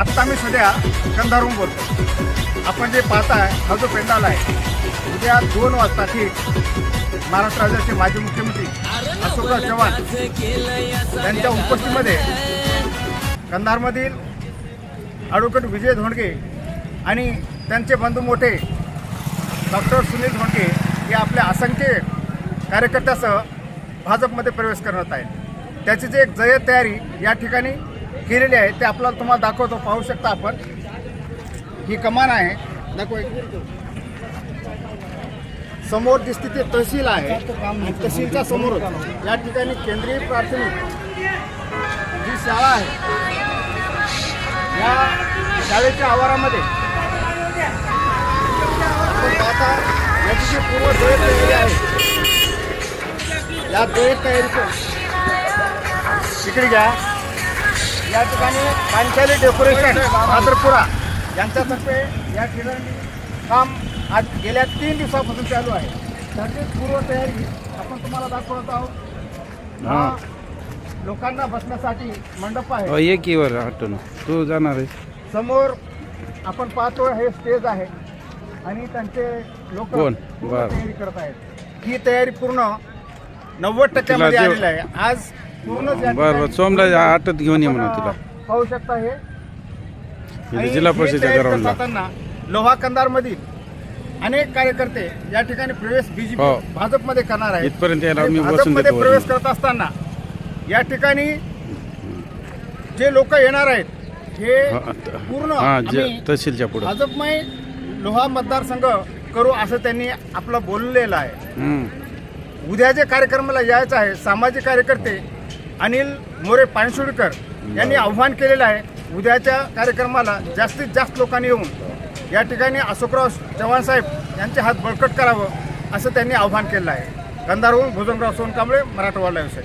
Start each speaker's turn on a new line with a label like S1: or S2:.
S1: आत्ता मी सध्या कंधारून बोलतो आपण जे पाहताय हा जो पेंडाल आहे उद्या दोन वाजता ठीक महाराष्ट्र राज्याचे माजी मुख्यमंत्री अशोकराव चव्हाण यांच्या उपस्थितीमध्ये कंधारमधील ॲडव्होकेट विजय धोंडगे आणि त्यांचे बंधू मोठे डॉक्टर सुनील धोंडगे हे आपल्या असंख्य कार्यकर्त्यासह भाजपमध्ये प्रवेश करत आहेत. त्याची जी एक जय्यत तयारी या ठिकाणी केलेले आहे ते आपल्याला तुम्हाला दाखवतो. पाहू शकता आपण. ही कमान आहे. दाखव समोर दिसते ते तहसील आहे. तहसीलच्या समोर या ठिकाणी केंद्रीय प्राथमिक जी शाळा आहे या शाळेच्या आवारामध्ये आता याची जी पूर्व जय्यत तयारी आहे या जय्यत तयारीचं तिकडे घ्या. या ठिकाणी पांचाली डेकोरेशन आदरपुरा यांच्यातर्फे या ठिकाणी काम आज गेल्या तीन दिवसापासून चालू आहे. त्याची पूर्व तयारी आपण तुम्हाला दाखवत आहोत.
S2: हा.
S1: हा. लोकांना बसण्यासाठी मंडप आहे.
S2: हटून तू जाणार आहे
S1: समोर आपण पाहतो हे स्टेज आहे आणि त्यांचे लोक. तयारी करत आहेत. ही तयारी पूर्ण नव्वद टक्क्यामध्ये आलेली आहे. आज
S2: बर बर सोमला आटत घेऊन ये म्हणा तिला
S1: पाहू शकता हे
S2: इथे जिल्हा परिषदेच्या ग्राउंडला
S1: असताना लोहा कंधार मधील अनेक कार्यकर्ते या ठिकाणी प्रवेश बीजेपी
S2: हो.
S1: भाजपमध्ये करणार आहेत
S2: इथपर्यंत यायला
S1: आणि
S2: मी बसून
S1: भाजपमध्ये
S2: देतो
S1: प्रवेश. करत असताना या ठिकाणी जे लोक येणार आहेत हे
S2: हा,
S1: पूर्ण
S2: हा जे
S1: आम्ही
S2: तहसीलच्या पुढं
S1: भाजपमय लोहा मतदारसंघ करू असं त्यांनी आपलं बोललेलं आहे
S2: हम्म.
S1: उद्या जे कार्यक्रमाला यायचं आहे सामाजिक कार्यकर्ते अनिल मोरे पाणसुडकर यांनी आव्हान केलेलं आहे उद्याच्या कार्यक्रमाला जास्तीत जास्त लोकांनी येऊन या ठिकाणी अशोकराव चव्हाण साहेब यांचे हात बळकट करावं असं त्यांनी आव्हान केलं आहे. कंधारहून भुजंगराव सोनकांबळे मराठवाडा व्यवसाय